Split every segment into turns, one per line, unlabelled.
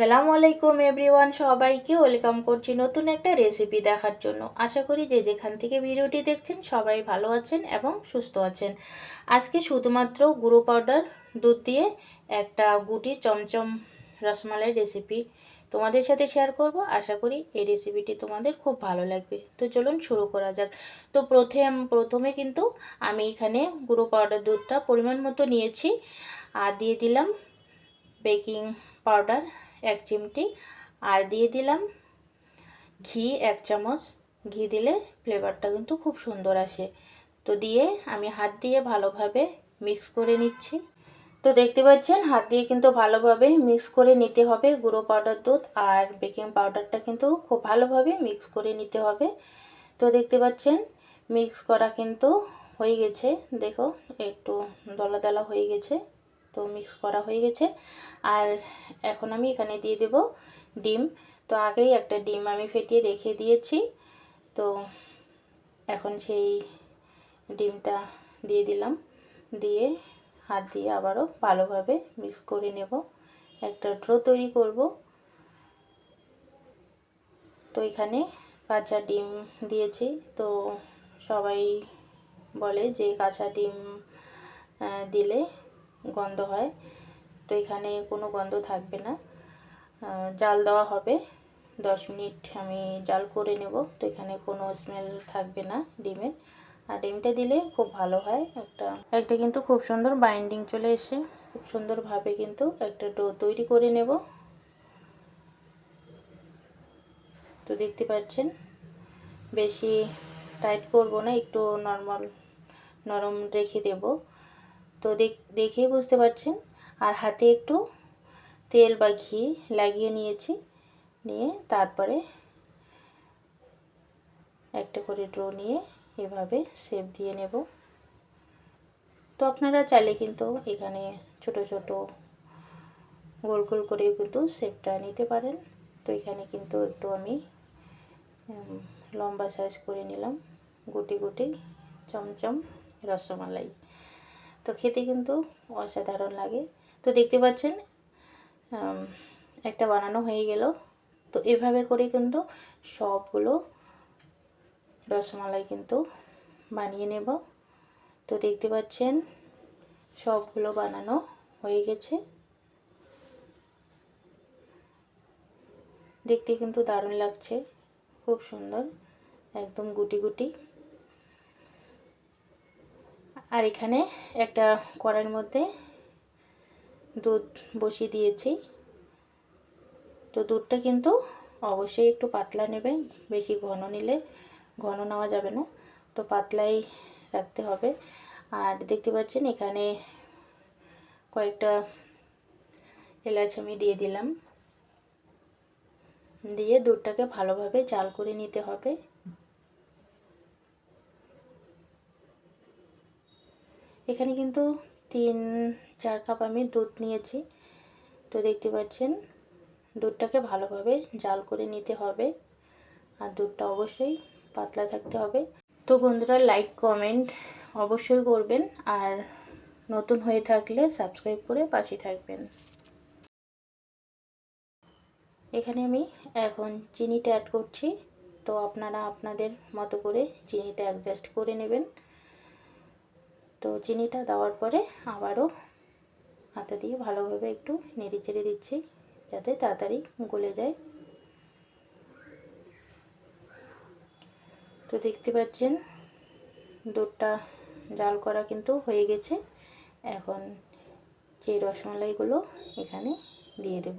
আসসালামু আলাইকুম এভরিওয়ান, সবাইকে ওয়েলকাম করছি নতুন একটা রেসিপি দেখার জন্য। আশা করি যে যেখান থেকে ভিডিওটি দেখছেন সবাই ভালো আছেন এবং সুস্থ আছেন। আজকে শুধুমাত্র গুঁড়ো পাউডার, দুধ দিয়ে একটা গুটি চমচম রসমালাই রেসিপি তোমাদের সাথে শেয়ার করব। আশা করি এই রেসিপিটি তোমাদের খুব ভালো লাগবে। তো চলুন শুরু করা যাক। তো প্রথম, প্রথমে কিন্তু আমি এখানে গুঁড়ো পাউডার, দুধটা পরিমাণ মতো নিয়েছি। আর দিয়ে দিলাম বেকিং পাউডার। এক চিমটি। আর দিয়ে দিলাম ঘি এক চামচ। ঘি দিলে ফ্লেভারটা কিন্তু খুব সুন্দর আসে। তো দিয়ে আমি হাত দিয়ে ভালোভাবে মিক্স করে নিচ্ছি। তো দেখতে পাচ্ছেন, হাত দিয়ে কিন্তু ভালোভাবে মিক্স করে নিতে হবে গুঁড়ো পাউডার দুধ আর বেকিং পাউডারটা কিন্তু খুব ভালোভাবে মিক্স করে নিতে হবে। তো দেখতে পাচ্ছেন মিক্স করা কিন্তু হয়ে গেছে। দেখো, একটু দলা দলা হয়ে গেছে। তো মিক্স করা হয়ে গেছে। আর এখন আমি এখানে দিয়ে দেব ডিম। তো আগেই একটা ডিম আমি ফেটিয়ে রেখে দিয়েছি। তো এখন সেই ডিমটা দিয়ে দিলাম। দিয়ে হাত দিয়ে আবারও ভালোভাবে মিক্স করে নেব। একটা ড্রো তৈরি করব। তো এখানে কাঁচা ডিম দিয়েছি। তো সবাই বলে যে কাঁচা ডিম দিলে গন্ধ হয়। তো এখানে কোনো গন্ধ থাকবে না। জাল দেওয়া হবে। দশ মিনিট আমি জাল করে নেব। তো এখানে কোনো স্মেল থাকবে না ডিমের। আর ডিমটা দিলে খুব ভালো হয়। একটা একটা কিন্তু খুব সুন্দর বাইন্ডিং চলে এসে, খুব সুন্দরভাবে কিন্তু একটা ডো তৈরি করে নেব। তো দেখতে পাচ্ছেন, বেশি টাইট করব না, একটু নর্মাল নরম রেখে দেব। তো দেখেই বুঝতে পারছেন। আর হাতে একটু তেল বা ঘি লাগিয়ে নিয়েছি। নিয়ে তারপরে একটা করে ড্রো নিয়ে এভাবে শেপ দিয়ে নেব। তো আপনারা চাইলে কিন্তু এখানে ছোট ছোট গোল গোল করে কিন্তু শেপটা নিতে পারেন। তো এখানে কিন্তু একটু আমি লম্বা সাইজ করে নিলাম। গুটি গুটি, চমচম রসমালাই। তো খেতে কিন্তু অসাধারণ লাগে। তো দেখতে পাচ্ছেন একটা বানানো হয়ে গেল। তো এভাবে করে কিন্তু সবগুলো রসমালাই কিন্তু বানিয়ে নেব। তো দেখতে পাচ্ছেন, সবগুলো বানানো হয়ে গেছে। দেখতে কিন্তু দারুণ লাগছে, খুব সুন্দর, একদম গুটি গুটি। আর এখানে একটা কড়াইয়ের মধ্যে দুধ বসিয়ে দিয়েছি। তো দুধটা কিন্তু অবশ্যই একটু পাতলা নেবে বেশি ঘন নিলে ঘন নেওয়া যাবে না। তো পাতলাই রাখতে হবে। আর দেখতে পাচ্ছেন এখানে কয়েকটা এলাচ আমি দিয়ে দিলাম। দিয়ে দুধটাকে ভালোভাবে চাল করে নিতে হবে। এখানে কিন্তু তিন, চার কাপ আমি দুধ নিয়েছি। তো দেখতে পাচ্ছেন, দুধটাকে ভালোভাবে জাল করে নিতে হবে। আর দুধটা অবশ্যই পাতলা থাকতে হবে। তো বন্ধুরা লাইক কমেন্ট অবশ্যই করবেন। আর নতুন হয়ে থাকলে সাবস্ক্রাইব করে পাশে থাকবেন। এখানে আমি এখন চিনিটা অ্যাড করছি। তো আপনারা আপনাদের মতো করে চিনিটা অ্যাডজাস্ট করে নেবেন। তো চিনিটা দেওয়ার পরে আবারও হাতে দিয়ে ভালোভাবে একটু নেড়ে চেড়ে দিচ্ছি, যাতে তাড়াতাড়ি গলে যায়। তো দেখতে পাচ্ছেন, দুধটা জাল করা কিন্তু হয়ে গেছে। এখন যে রসমালাইগুলো এখানে দিয়ে দেব।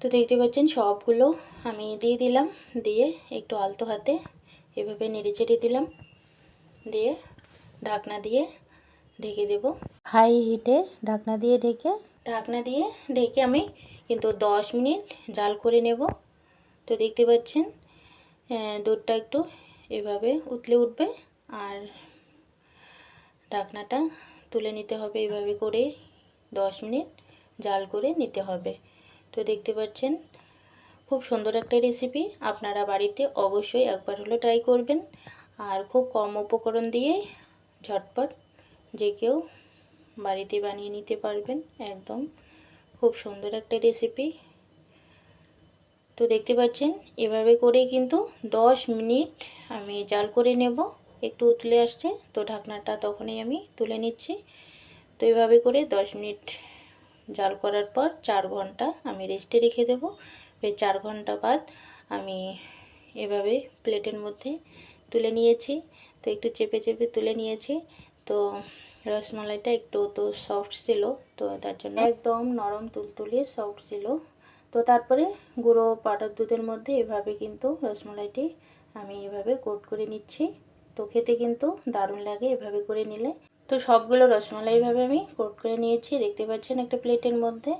তো দেখতে পাচ্ছেন, সবগুলো আমি দিয়ে দিলাম, দিয়ে একটু আলতো হাতে এভাবে নেড়ে চেড়ে দিলাম। দিয়ে ঢাকনা দিয়ে ঢেকে দেব। হাই হিটে ঢাকনা দিয়ে ঢেকে। ঢাকনা দিয়ে ঢেকে আমি কিন্তু দশ মিনিট জাল করে নেব। তো দেখতে পাচ্ছেন দুধটা একটু এভাবে উতলে উঠবে আর ঢাকনাটা তুলে নিতে হবে এভাবে করে দশ মিনিট জাল করে নিতে হবে। তো দেখতে পাচ্ছেন খুব সুন্দর একটা রেসিপি। আপনারা বাড়িতে অবশ্যই একবার হলো ট্রাই করবেন। আর খুব কম উপকরণ দিয়ে ঝটপট যে কেউ বাড়িতে বানিয়ে নিতে পারবেন। একদম খুব সুন্দর একটা রেসিপি তো দেখতে পাচ্ছেন, এভাবে করে কিন্তু দশ মিনিট আমি জাল করে নেব। একটু উতলে আসছে, তো ঢাকনাটা তখনই আমি তুলে নিচ্ছি। তো এভাবে করে দশ মিনিট জাল করার পর চার ঘণ্টা আমি রেস্টে রেখে দেবো। এই চার ঘণ্টা বাদ আমি এভাবে প্লেটের মধ্যে তুলে নিয়েছি। তো একটু চেপে চেপে তুলে নিয়েছি। তো রসমালাইটা একটু তো সফট ছিল, তো তার জন্য একদম নরম তুলতুলে সফট ছিল। তো তারপরে গুঁড়ো পাটার দুধের মধ্যে এভাবে কিন্তু রসমালাইটি আমি এভাবে কোট করে নিচ্ছি। তো খেতে কিন্তু দারুণ লাগে এভাবে করে নিলে। তো সবগুলো রসমালাই এভাবে আমি কোট করে নিয়েছি। দেখতে পাচ্ছেন একটা প্লেটের মধ্যে।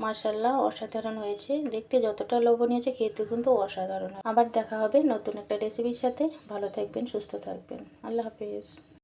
মাসাল্লাহ অসাধারণ হয়েছে। দেখতে যতটা লোভনীয় হয়েছে খেতে কিন্তু অসাধারণ। আবার দেখা হবে নতুন একটা রেসিপির সাথে। ভালো থাকবেন, সুস্থ থাকবেন। আল্লাহ হাফিজ।